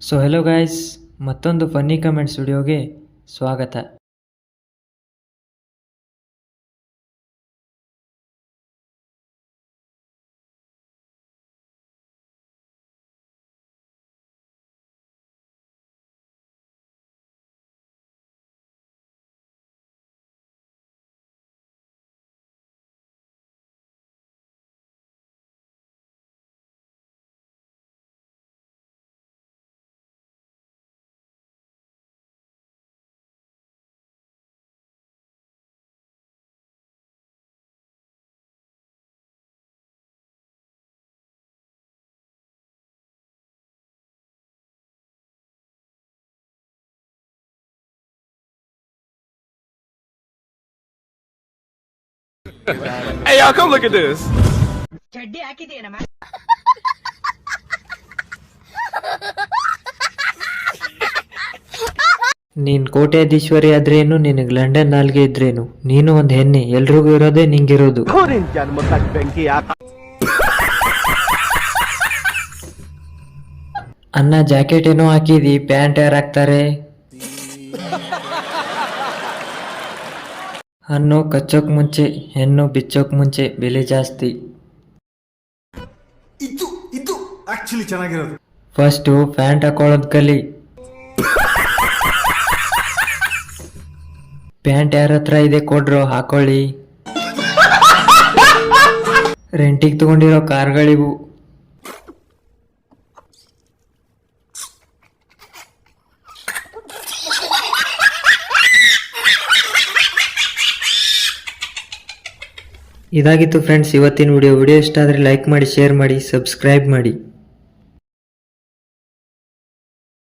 So hello guys ಮತ್ತೊಂದು funny comments ವಿಡಿಯೋಗೆ ಸ್ವಾಗತ. Hey, y'all, come look at this. ನೀನ್ ಕೋಟ್ಯಾಧೀಶ್ವರಿ ಆದ್ರೇನು ನಿನಗೆ ಲಂಡನ್ ನಾಲ್ಗೆ ಇದ್ರೇನು? ನೀನು ಒಂದ್ ಹೆಣ್ಣೆ ಎಲ್ರಿಗೂ ಇರೋದೇ ನಿಂಗಿರೋದು. ಅನ್ನ ಜಾಕೆಟ್ ಏನೋ ಹಾಕಿದಿ ಪ್ಯಾಂಟ್ ಯಾರು ಹಾಕ್ತಾರೆ? ಹಣ್ಣು ಕಚ್ಚೋಕ್ ಮುಂಚೆ ಹೆಣ್ಣು ಬಿಚ್ಚೋಕ್ ಮುಂಚೆ ಬೆಲೆ ಜಾಸ್ತಿ. ಇದು ಇದು ಆಕ್ಚುಲಿ ಚೆನ್ನಾಗಿರೋದು. ಫಸ್ಟು ಪ್ಯಾಂಟ್ ಹಾಕೊಳ್ಳೋದ್ ಕಲಿ. ಪ್ಯಾಂಟ್ ಯಾರ ಹತ್ರ ಇದೆ ಕೊಡ್ರೋ ಹಾಕೊಳ್ಳಿ. ರೆಂಟಿಗೆ ತಗೊಂಡಿರೋ ಕಾರ್ಗಳಿವು. ಇದಾಗಿತ್ತು ಫ್ರೆಂಡ್ಸ್ ಇವತ್ತಿನ ವಿಡಿಯೋ ವಿಡಿಯೋ ಇಷ್ಟ ಆದರೆ ಲೈಕ್ ಮಾಡಿ ಶೇರ್ ಮಾಡಿ ಸಬ್ಸ್ಕ್ರೈಬ್ ಮಾಡಿ.